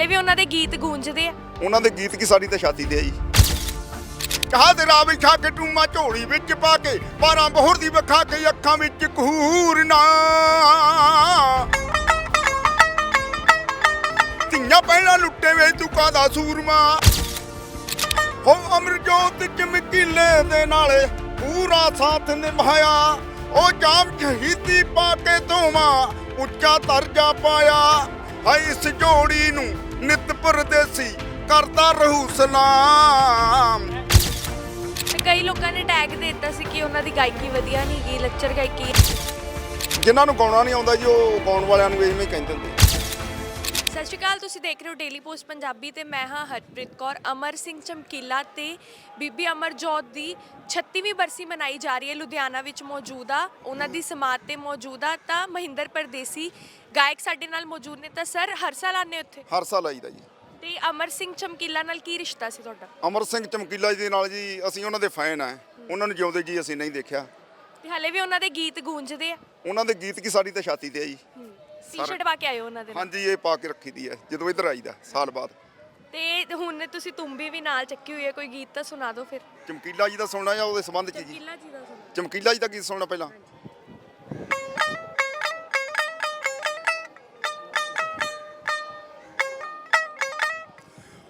ਹਾਲੇ ਵੀ ਉਹਨਾਂ ਦੇ ਗੀਤ ਗੂੰਜਦੇ ਆ। ਉਹਨਾਂ ਦੇ ਗੀਤ ਕੀ ਸਾਡੀ ਤਾਂ ਛਾਤੀ ਤੇ ਆ ਜੀ। ਕਹਾ ਤੇ ਰਾਵੀ ਖਾ ਕੇ ਟੂਮਾ ਝੋਲੀ ਵਿੱਚ ਪਾ ਕੇ, ਬਾਰਾਂ ਬਹਰ ਦੀ ਵਖਾ ਕੇ ਅੱਖਾਂ ਵਿੱਚ ਕਹੂਰ ਨਾ। ਤਿੰਨਾ ਪਹਿਲਾਂ ਲੁੱਟੇ ਵੇ ਤੂੰ ਕਾਦਾ ਸੂਰਮਾ। ਹੋ ਅਮਰਜੋਤ ਚਮਕੀਲੇ ਦੇ ਨਾਲੇ ਪੂਰਾ ਸਾਥ ਨਿਭਾਇਆ। ਉਹ ਜਾਮ ਸ਼ਹੀਦੀ ਪਾ ਕੇ ਦੋਵਾਂ ਉੱਚਾ ਤਰਜਾ ਪਾਇਆ। ਹਾਏ ਇਸ ਜੋੜੀ ਨੂੰ ਨਿਤ ਪਰਦੇਸੀ ਕਰਦਾ ਰਹੂ ਸਲਾਮ ਤੇ ਕਈ ਲੋਕਾਂ ਨੇ ਟੈਗ ਦੇ ਦਿੱਤਾ ਸੀ ਕਿ ਉਹਨਾਂ ਦੀ ਗਾਇਕੀ ਵਧੀਆ ਨਹੀਂ ਗਈ ਲੱਚਰ ਗਾਇਕੀ। ਜਿਨ੍ਹਾਂ ਨੂੰ ਗਾਉਣਾ ਨਹੀਂ ਆਉਂਦਾ ਜੀ ਉਹ ਗਾਉਣ ਵਾਲਿਆਂ ਨੂੰ ਇਵੇਂ ਹੀ ਕਹਿੰਦੇ ਹੁੰਦੇ ਸਤਿ ਸ਼੍ਰੀ ਅਕਾਲ ਤੁਸੀਂ ਦੇਖ ਰਹੇ ਹੋ ਡੇਲੀ ਪੋਸਟ ਪੰਜਾਬੀ ਤੇ ਮੈਂ ਹਾਂ ਹਰਪ੍ਰੀਤ ਕੌਰ। ਅਮਰ ਸਿੰਘ ਚਮਕੀਲਾ ਤੇ ਬੀਬੀ ਅਮਰਜੋਤ ਦੀ 36ਵੀਂ ਬਰਸੀ ਮਨਾਈ ਜਾ ਰਹੀ ਹੈ। ਲੁਧਿਆਣਾ ਵਿੱਚ ਮੌਜੂਦ ਆ। ਉਹਨਾਂ ਦੀ ਸਮਾਧ ਤੇ ਮੌਜੂਦ ਆ ਤਾਂ ਮਹਿੰਦਰ ਪਰਦੇਸੀ ਗਾਇਕ ਸਾਡੇ ਨਾਲ ਮੌਜੂਦ ਨੇ ਤਾਂ ਸਰ ਹਰ ਸਾਲ ਆਉਂਦੇ ਉੱਥੇ? ਹਰ ਸਾਲ ਆਈਦਾ ਜੀ। ਤੇ ਅਮਰ ਸਿੰਘ ਚਮਕੀਲਾ ਨਾਲ ਕੀ ਰਿਸ਼ਤਾ ਸੀ ਤੁਹਾਡਾ? ਅਮਰ ਸਿੰਘ ਚਮਕੀਲਾ ਜੀ ਦੇ ਨਾਲ ਜੀ ਅਸੀਂ ਉਹਨਾਂ ਦੇ ਫੈਨ ਆ। ਉਹਨਾਂ ਨੂੰ ਜਿਉਂਦੇ ਜੀ ਅਸੀਂ ਨਹੀਂ ਦੇਖਿਆ। ਤੇ ਹਾਲੇ ਵੀ ਉਹਨਾਂ ਦੇ ਗੀਤ ਗੂੰਜਦੇ ਆ? ਉਹਨਾਂ ਦੇ ਗੀਤ ਕੀ ਸਾਡੀ ਤਾਂ ਛਾਤੀ ਤੇ ਆ ਜੀ। ਟੀ-ਸ਼ਰਟ ਪਾ ਕੇ ਆਇਓ ਉਹਨਾਂ ਦੇ ਨਾਲ। ਹਾਂਜੀ ਇਹ ਪਾ ਕੇ ਰੱਖੀ ਦੀ ਹੈ ਜਦੋਂ ਇੱਧਰ ਆਈਦਾ ਸਾਲ ਬਾਅਦ। ਤੇ ਹੁਣ ਤੁਸੀਂ ਤੁੰਬੀ ਵੀ ਨਾਲ ਚੱਕੀ ਹੋਈ ਹੈ ਕੋਈ ਗੀਤ ਤਾਂ ਸੁਣਾ ਦਿਓ ਫਿਰ। ਚਮਕੀਲਾ ਜੀ ਦਾ ਸੁਣਨਾ ਜਾਂ ਉਹਦੇ ਸੰਬੰਧ ਚ ਜੀ? ਚਮਕੀਲਾ ਜੀ ਦਾ ਸੁਣਾ ਚਮਕੀਲਾ ਜੀ ਦਾ ਗੀਤ ਸੁਣਨਾ ਪਹਿਲਾਂ।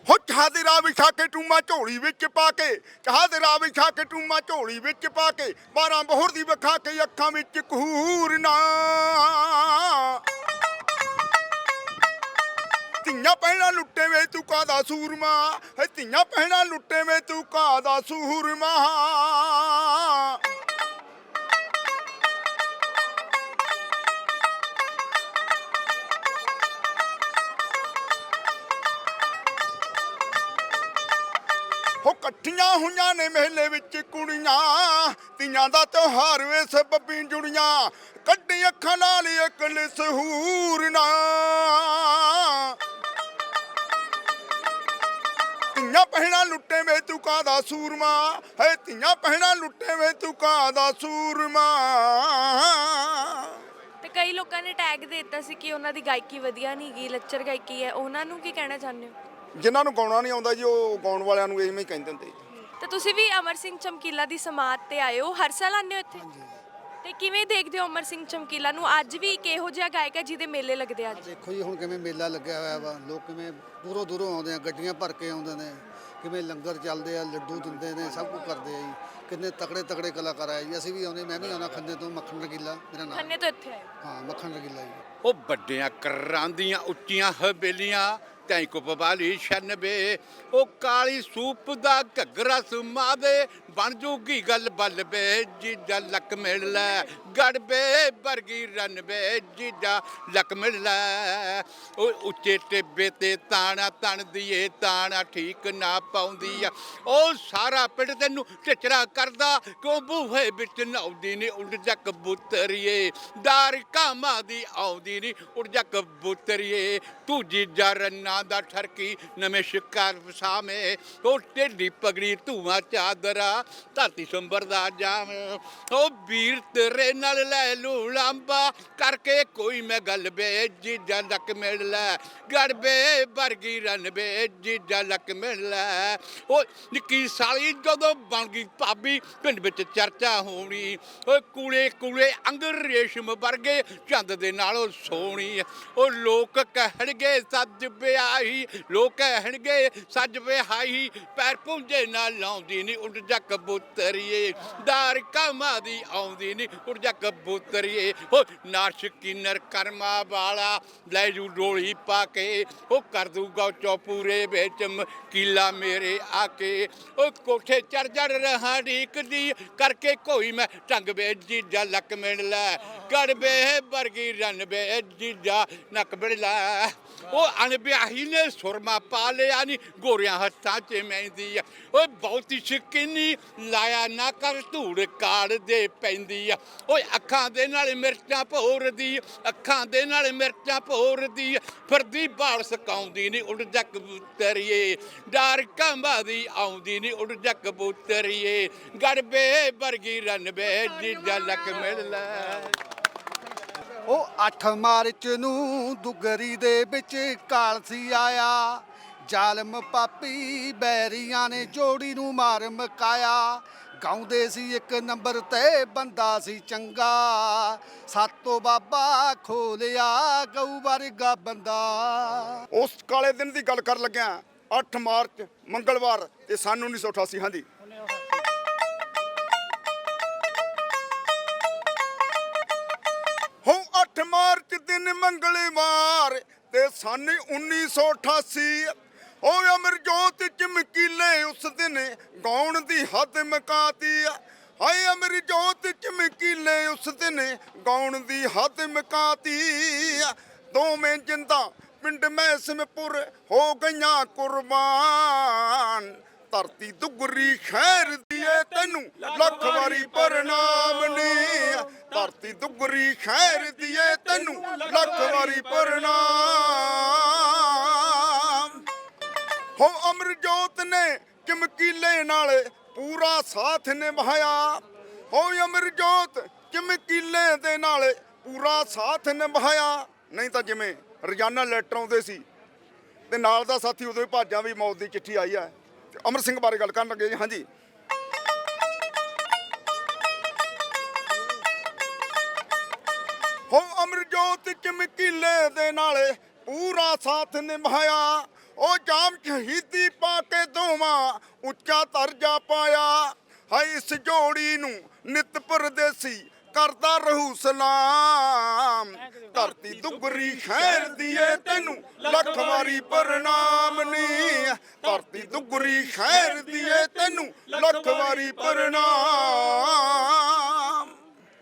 ਹੋ ਚਾਹ ਦੇ ਰਾਹ ਵਿਛਾ ਕੇ ਟੂਮਾ ਝੋਲੀ ਵਿੱਚ ਪਾ ਕੇ ਚਾਹ ਦੇ ਰਾਹ ਵਿਛਾ ਕੇ ਟੂਮਾ ਝੋਲੀ ਵਿੱਚ ਪਾ ਕੇ ਬਾਰਾਂ ਬਹਰ ਦੀ ਵਿਖਾ ਕੇ ਅੱਖਾਂ ਵਿੱਚ ਕਹੂਰ ਨਾ। ਧੀਆਂ ਪਹਿਣਾ ਲੁੱਟੇ ਵੇ ਤੂੰ ਕਾਦਾ ਸੂਰਮਾ? ਹੈ ਧੀਆਂ ਪਹਿਣਾ ਲੁੱਟੇ ਵੇ ਤੂੰ ਕਾਦਾ ਸੂਰਮਾ? ਹੋ ਇਕੱਠੀਆਂ ਹੋਈਆਂ ਨੇ ਮੇਲੇ ਵਿੱਚ ਕੁੜੀਆਂ। ਧੀਆਂ ਦਾ ਤਿਉਹਾਰ ਵੇ ਸਬਬੀ ਜੁੜੀਆਂ। ਕੱਢੀ ਅੱਖਾਂ ਨਾਲ ਇਕਲ ਸਹੂਰ ਨਾ। ਧੀਆਂ ਪਹਿਣਾ ਲੁੱਟੇ ਵੇ ਤੂੰ ਕਾਦਾ ਸੂਰਮਾ ਹੈ ਧੀਆਂ ਪਹਿਣਾ ਲੁੱਟੇ ਵੇ ਤੂੰ ਕਾਦਾ ਸੂਰਮਾ। ਤੇ ਕਈ ਲੋਕਾਂ ਨੇ ਟੈਗ ਦੇ ਦਿੱਤਾ ਸੀ ਕਿ ਉਹਨਾਂ ਦੀ ਗਾਇਕੀ ਵਧੀਆ ਨਹੀਂ ਗਈ ਲੱਚਰ ਗਾਇਕੀ ਹੈ। ਉਹਨਾਂ ਨੂੰ ਕੀ ਕਹਿਣਾ ਚਾਹੁੰਦੇ ਹੋ? ਜਿਨ੍ਹਾਂ ਨੂੰ ਗਾਉਣਾ ਨਹੀਂ ਆਉਂਦਾ ਜੀ ਉਹ ਗਾਉਣ ਵਾਲਿਆਂ ਨੂੰ ਇਵੇਂ ਹੀ ਕਹਿੰਦੇ ਹੁੰਦੇ ਤੇ ਤੁਸੀਂ ਵੀ ਅਮਰ ਸਿੰਘ ਚਮਕੀਲਾ ਦੀ ਸਮਾਧ ਤੇ ਆਏ ਹੋ ਹਰ ਸਾਲ ਆਉਂਦੇ ਹੋ ਇੱਥੇ? ਤੇ ਕਿਵੇਂ ਦੇਖਦੇ ਹੋ ਅਮਰ ਸਿੰਘ ਚਮਕੀਲਾ ਨੂੰ? ਅੱਜ ਵੀ ਇੱਕ ਇਹੋ ਜਿਹਾ ਗਾਇਕ ਹੈ ਜਿਹਦੇ ਮੇਲੇ ਲੱਗਦੇ ਆ ਅੱਜ ਦੇਖੋ ਜੀ ਹੁਣ ਕਿਵੇਂ ਮੇਲਾ ਲੱਗਿਆ ਹੋਇਆ ਵਾ। ਲੋਕ ਕਿਵੇਂ ਦੂਰੋਂ ਦੂਰੋਂ ਆਉਂਦੇ ਆ ਗੱਡੀਆਂ ਭਰ ਕੇ ਆਉਂਦੇ ਨੇ। ਕਿਵੇਂ ਲੰਗਰ ਚੱਲਦੇ ਆ ਲੱਡੂ ਦਿੰਦੇ ਨੇ ਸਭ ਕੁਝ ਕਰਦੇ ਆ ਜੀ। ਕਿੰਨੇ ਤਕੜੇ ਤਕੜੇ ਕਲਾਕਾਰ ਆ ਜੀ। ਅਸੀਂ ਵੀ ਆਉਂਦੇ ਮੈਂ ਵੀ ਆਉਣਾ ਖੰਨੇ ਤੋਂ ਮੱਖਣ ਰਗੀਲਾ ਮੇਰਾ ਨਾਮ। ਖੰਨੇ ਤੋਂ ਇੱਥੇ ਆਏ। ਹੋ। ਹਾਂ ਮੱਖਣ ਰਗੀਲਾ ਜੀ। ਉਹ ਵੱਡੀਆਂ ਕਰਾਂ ਦੀਆਂ ਉੱਚੀਆਂ ਹਵੇਲੀਆਂ ਤੈਂ ਕੋ ਵਾਲੀ 96 ਉਹ ਕਾਲੀ ਸੂਪ ਦਾ ਘੱਗਰਾ ਦੇ ਬਣ ਜੂਗੀ ਗੱਲ ਬੱਲ ਬਲਬੇ ਜੀਜਾ ਲੱਕ ਮਿਲ ਲੈ। ਗੜਬੇ ਵਰਗੀ ਰਨਵੇ ਜੀਜਾ ਲੱਕ ਲੈ। ਉਹ ਉੱਚੇ ਟਿੱਬੇ ਤੇ ਤਾਣਾ ਤਣਦੀ ਤਾਣਾ ਠੀਕ ਨਾ ਪਾਉਂਦੀ ਆ। ਉਹ ਸਾਰਾ ਪਿੰਡ ਤੈਨੂੰ ਝਿਚਰਾ ਕਰਦਾ, ਕਿਉਂ ਬੂਹੇ ਵਿੱਚ ਨੌਦੀ ਨੇ, ਉੱਡ ਕਬੂਤਰੀਏ ਦਾਰ ਕਾਮਾਂ ਦੀ ਆਉਂਦੀ ਨਹੀਂ ਉੱਡ ਜਾ ਕਬੂਤਰੀਏ ਤੂੰ ਜੀਜਾ ਰੰਨਾ ਦਾ ਠਰਕੀ, ਨਵੇਂ ਸ਼ਿਕਾਰ ਵਸਾਵੇਂ। ਉਹ ਟੇਢੀ ਪਗੜੀ ਧੂਆਂ ਚਾਦਰਾ, ਧਰਤੀ ਸੰਬਰ ਦਾ ਜਾਮ ਉਹ ਵੀਰ ਤੇਰੇ ਨਾਲ ਲੈ ਲੂ ਲਾਂਬਾ ਕਰਕੇ ਕੋਈ ਮੈਂ ਗੱਲ ਬੇ ਜੀਜਾ ਲੱਕ ਮਿਲ ਲੈ। ਗੜਬੇ ਵਰਗੀ ਰਨ ਬੇ ਜੀਜਾ ਲੱਕ ਮਿਲ ਲੈ। ਉਹ ਨਿੱਕੀ ਸਾਲੀ ਜਦੋਂ ਬਣ ਗਈ ਭਾਬੀ, ਪਿੰਡ ਵਿੱਚ ਚਰਚਾ ਹੋਣੀ। ਓਏ ਕੂੜੇ ਕੂੜੇ ਅੰਗਰ ਰੇਸ਼ਮ ਵਰਗੇ ਚੰਦ ਦੇ ਨਾਲੋਂ ਸੋਹਣੀ। ਉਹ ਲੋਕ ਕਹਿਣਗੇ, ਸੱਜ ਵਿਆਹੀ। ਲੋਕ ਕਹਿਣਗੇ, ਸੱਜ ਵਿਆਹੀ। ਪੈਰ ਪੁੰਜੇ ਨਾਲ ਲਾਉਂਦੀ ਨਹੀਂ ਉੱਡ ਜਾ ਕਬੂਤਰੀਏ। ਦਾਰ ਕਾਮਾ ਦੀ ਆਉਂਦੀ ਨਹੀਂ ਉੱਡ ਜਾ ਕਬੂਤਰੀਏ ਉਹ ਨਾਸ਼ਕੀ ਨਰ ਕਰਮਾ ਵਾਲਾ, ਲੈ ਜੂ ਡੋਲੀ ਪਾ ਕੇ ਉਹ ਕਰ ਦੂਗਾ ਚੌਪੂਰੇ ਵਿੱਚ ਕੀਲਾ ਮੇਰੇ ਆ ਕੇ ਉਹ ਕੋਠੇ ਚੜ ਚੜ ਰਹਾ ਢੀਕਦੀ ਕਰਕੇ ਕੋਈ ਮੈਂ ਟੰਗ ਵੇ ਜੀਜਾ ਲੱਕ ਮਿਲ ਲੈ ਗੜਬੇ ਵਰਗੀ ਰਨ ਵੇ ਜੀਜਾ ਨੱਕ ਮਿਲ ਲੈ। ਉਹ ਅਣਬਿਆਹੀ ਨੇ ਸੁਰਮਾ ਪਾ ਲਿਆ ਨੀ ਗੋਰਿਆਂ ਹੱਥਾਂ 'ਚ ਮਹਿੰਦੀ ਆ ਓਏ ਬਹੁਤੀ ਸ਼ਿਕਨੀ ਲਾਇਆ ਨਾ ਕਰ ਧੂੜ ਕਾੜ ਦੇ ਪੈਂਦੀ ਆ ਓਏ ਅੱਖਾਂ ਦੇ ਨਾਲ ਮਿਰਚਾਂ ਭੋਰਦੀ ਅੱਖਾਂ ਦੇ ਨਾਲ ਮਿਰਚਾਂ ਭੋਰਦੀ ਫਿਰਦੀ ਬਾਲ ਸਕਾਉਂਦੀ ਨਹੀਂ ਉੱਡ ਜਾ ਕਬੂਤਰੀਏ ਡਰ ਕੰਬਾਂ ਦੀ ਆਉਂਦੀ ਨਹੀਂ ਉੱਡ ਜਾ ਕਬੂਤਰੀਏ ਗੜਬੇ ਵਰਗੀ ਰਨ ਵੇ ਜੀਜਾ ਲੱਕ ਮਿਲ ਲੈ ਉਹ 8 ਮਾਰਚ ਨੂੰ ਦੁਗਰੀ ਦੇ ਵਿੱਚ ਕਾਲਸੀ ਆਇਆ। ਜ਼ਾਲਮ ਪਾਪੀ ਬੈਰੀਆਂ ਨੇ ਜੋੜੀ ਨੂੰ ਮਾਰ ਮਕਾਇਆ। ਗਾਉਂਦੇ ਸੀ ਇੱਕ ਨੰਬਰ ਤੇ, ਬੰਦਾ ਸੀ ਚੰਗਾ। ਸਾਤੋ ਬਾਬਾ ਖੋਲਿਆ ਗਊ ਵਰਗਾ ਬੰਦਾ। ਉਸ ਕਾਲੇ ਦਿਨ ਦੀ ਗੱਲ ਕਰ ਲੱਗਿਆ 8 ਮਾਰਚ, ਮੰਗਲਵਾਰ ਤੇ ਸਨ 1988 ਹਾਂਜੀ। ਹੋ 8 ਮਾਰਚ ਦਿਨ ਮੰਗਲਵਾਰ ਤੇ ਸਨ 1988 ਹੋ ਅਮਰਜੋਤ ਚਮਕੀਲੇ ਉਸ ਦਿਨ ਗਾਉਣ ਦੀ ਹੱਦ ਮਕਾਤੀ। ਹਾਏ ਅਮਰਜੋਤ ਚਮਕੀਲੇ ਉਸ ਦਿਨ ਗਾਉਣ ਦੀ ਹੱਦ ਮਕਾਤੀ। ਦੋਵੇਂ ਜਿੰਦਾ ਪਿੰਡ ਮੈਸਮਪੁਰ ਹੋ ਗਈਆਂ ਕੁਰਬਾਨ। ਧਰਤੀ ਦੁਗਰੀ ਖੈਰ ਦੀਏ ਤੈਨੂੰ। ਲੱਖ ਵਾਰੀ ਪ੍ਰਣਾਮ ਨੀ ਧਰਤੀ ਦੁਗਰੀ ਖੈਰ ਦੀਏ ਤੈਨੂੰ। ਲੱਖ ਵਾਰੀ ਪ੍ਰਣਾਮ। ਹੋ ਅਮਰਜੋਤ ਨੇ ਚਮਕੀਲੇ ਨਾਲ ਪੂਰਾ ਸਾਥ ਨਿਭਾਇਆ। ਹੋ ਅਮਰਜੋਤ ਚਮਕੀਲੇ ਦੇ ਨਾਲ ਪੂਰਾ ਸਾਥ ਨਿਭਾਇਆ। ਨਹੀਂ ਤਾਂ ਜਿਵੇਂ ਰੋਜ਼ਾਨਾ ਲੈਟਰ ਆਉਂਦੇ ਸੀ, ਤੇ ਨਾਲ ਦਾ ਸਾਥੀ ਉਦੋਂ ਹੀ ਭਾਜਾਂ ਵੀ ਮੌਤ ਦੀ ਚਿੱਠੀ ਆਈ ਆ। ਅਮਰ ਸਿੰਘ ਬਾਰੇ ਗੱਲ ਕਰਨ ਲੱਗੇ ਜੀ, ਹਾਂਜੀ। ਹੋ ਅਮਰਜੋਤ ਚਮਕੀਲੇ ਦੇ ਨਾਲੇ ਪੂਰਾ ਸਾਥ ਨਿਭਾਇਆ, ਉਹ ਜਾਮ ਸ਼ਹੀਦੀ ਪਾ ਕੇ ਦੋਵਾਂ ਉੱਚਾ ਦਰਜਾ ਪਾਇਆ। ਹਾਏ, ਇਸ ਜੋੜੀ ਨੂੰ ਨਿਤ ਪਰਦੇਸੀ ਕਰਦਾ ਰਹੂ ਸਲਾਮ। ਧਰਤੀ ਦੁੱਗਰੀ ਖੈਰ ਦੀਏ ਤੈਨੂੰ, ਲੱਖ ਵਾਰੀ ਪ੍ਰਣਾਮ ਨੀ ਧਰਤੀ ਦੁੱਗਰੀ ਖੈਰ ਦੀਏ ਤੈਨੂੰ, ਲੱਖ ਵਾਰੀ ਪ੍ਰਣਾਮ।